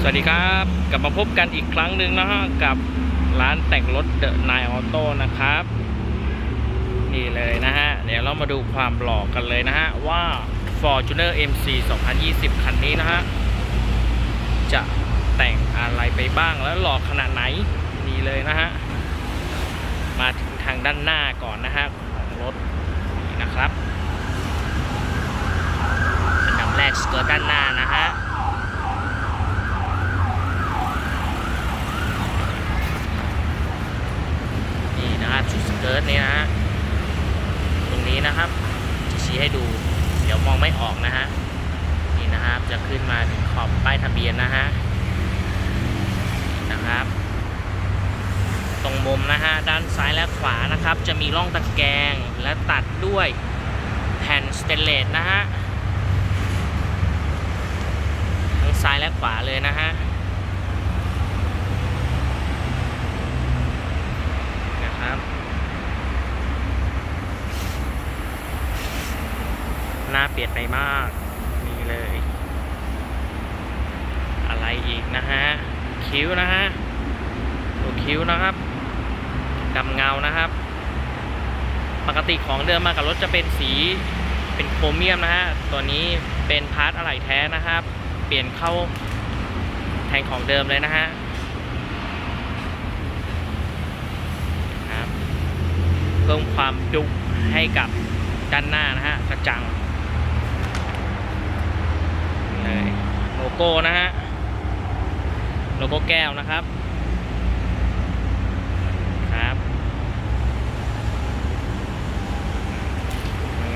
สวัสดีครับกลับมาพบกันอีกครั้งหนึ่งนะฮะกับร้านแต่งรถเดอะนายออโต้นะครับ นี่เลยนะฮะ เดี๋ยวเรามาดูความหล่อกันเลยนะฮะ ว่า Fortuner MC 2020 คันนี้นะฮะ จะแต่งอะไรไปบ้างแล้วหล่อขนาดไหน นี่เลยนะฮะ มาถึงทางด้านหน้าก่อนนะฮะ ของรถนี่นะครับอันดับแรกสเกิร์ตด้านหน้านะฮะ นี่ เิร์ตนี่นะฮะตรงนี้นะครับจะชี้ให้ดู เดี๋ยวมองไม่ออกนะฮะนี่นะครับ จะขึ้นมาถึงขอบป้ายทะเบียนนะฮะนะครับ ตรงมุมนะฮะด้านซ้ายและขวานะครับ จะมีร่องตะแกรงและตัดด้วยแผ่นสเตนเลสนะฮะทั้งซ้ายและขวาเลยนะฮะ นะครับ หน้า เปลี่ยนไปมากนี่เลย อะไรอีกนะฮะ คิ้วนะฮะตัวคิ้วนะครับดำเงานะครับ ปกติของเดิมมากับรถจะเป็นสีเป็นโครเมียมนะฮะ ตัวนี้เป็นพาร์ทอะไหล่แท้นะครับ เปลี่ยนเข้าแทนของเดิมเลยนะฮะครับเพิ่มความดุให้กับด้านหน้านะฮะกระจัง โลโก้นะฮะ โลโก้แก้วนะครับ ครับ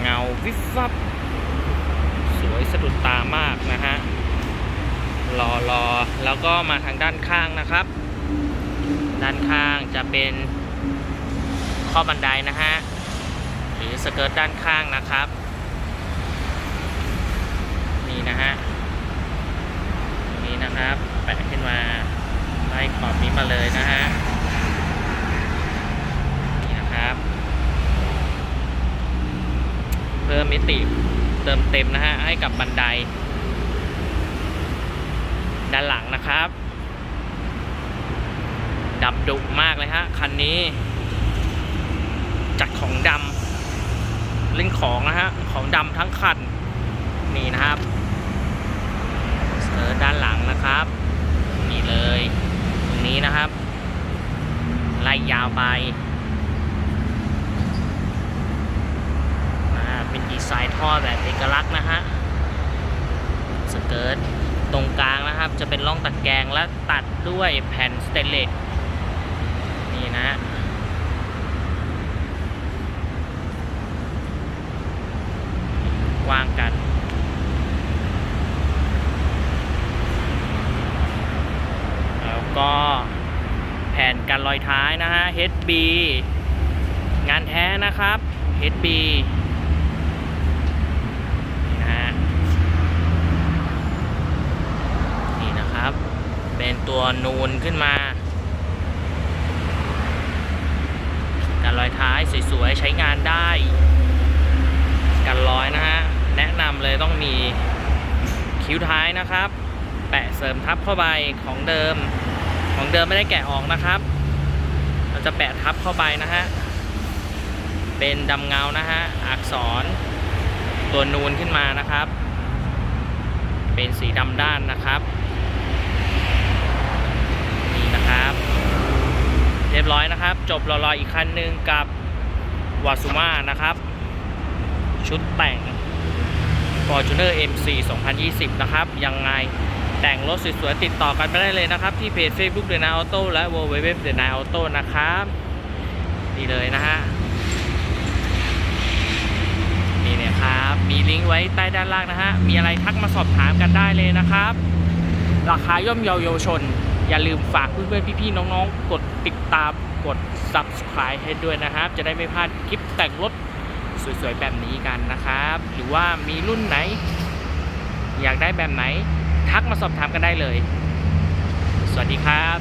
เงาวิบวับ สวยสะดุดตามากนะฮะรอรอแล้วก็มาทางด้านข้างนะครับ ด้านข้างจะเป็นข้อบันไดนะฮะ หรือสเกิร์ตด้านข้างนะครับ นี่นะฮะ นะครับ แปะขึ้นมาไล่ขอบนี้มาเลยนะฮะนี่นะครับ เพิ่มมิติเติมเต็มนะฮะให้กับบันได ด้านหลังนะครับดำดุมากเลยฮะคันนี้ จัดของดำเล่นของนะฮะของดำทั้งคันนี่นะครับ เตอด้านหลังนะครับ นี่เลย ตรงนี้นะครับ ไล่ยาวไปเป็นดีไซน์ท่อแบบเอกลักษณ์นะฮะสเกิร์ตตรงกลางนะครับ จะเป็นร่องตะแกงและตัดด้วยแผ่นสเตนเลสนี่นะฮะกว้างกัน แล้วก็แผ่นกันรอยท้ายนะฮะ HB งานแท้นะครับ HB นี่นะฮะนี่นะครับ เป็นตัวนูนขึ้นมา กันรอยท้ายสวยๆ ใช้งานได้ กันรอยนะฮะ แนะนำเลยต้องมีคิ้วท้ายนะครับ แปะเสริมทับเข้าไปของเดิม ของเดิมไม่ได้แกะออกนะครับ เราจะแปะทับเข้าไปนะฮะ เป็นดำเงานะฮะ อักษรตัวนูนขึ้นมานะครับ เป็นสีดำด้านนะครับ นี่นะครับ เรียบร้อยนะครับ จบรอๆอีกคันหนึ่งกับวาซูมานะครับ ชุดแต่ง Fortuner MC 2020 นะครับ ยังไง แต่งรถสวยๆติดต่อกันไปได้เลยนะครับ ที่เพจ Facebook The Night Auto และ www The Night Auto นะครับนี่เลยนะฮะนี่เนี่ยครับ มีลิงก์ไว้ใต้ด้านล่างนะฮะ มีอะไรทักมาสอบถามกันได้เลยนะครับ ราคาย่อมเยาเยาวชน อย่าลืมฝากเพื่อนๆพี่ๆน้องๆ กดติดตามกด subscribe ให้ด้วยนะครับ จะได้ไม่พลาดคลิปแต่งรถสวยๆแบบนี้กันนะครับ หรือว่ามีรุ่นไหน อยากได้แบบไหน ทักมาสอบถามกันได้เลย สวัสดีครับ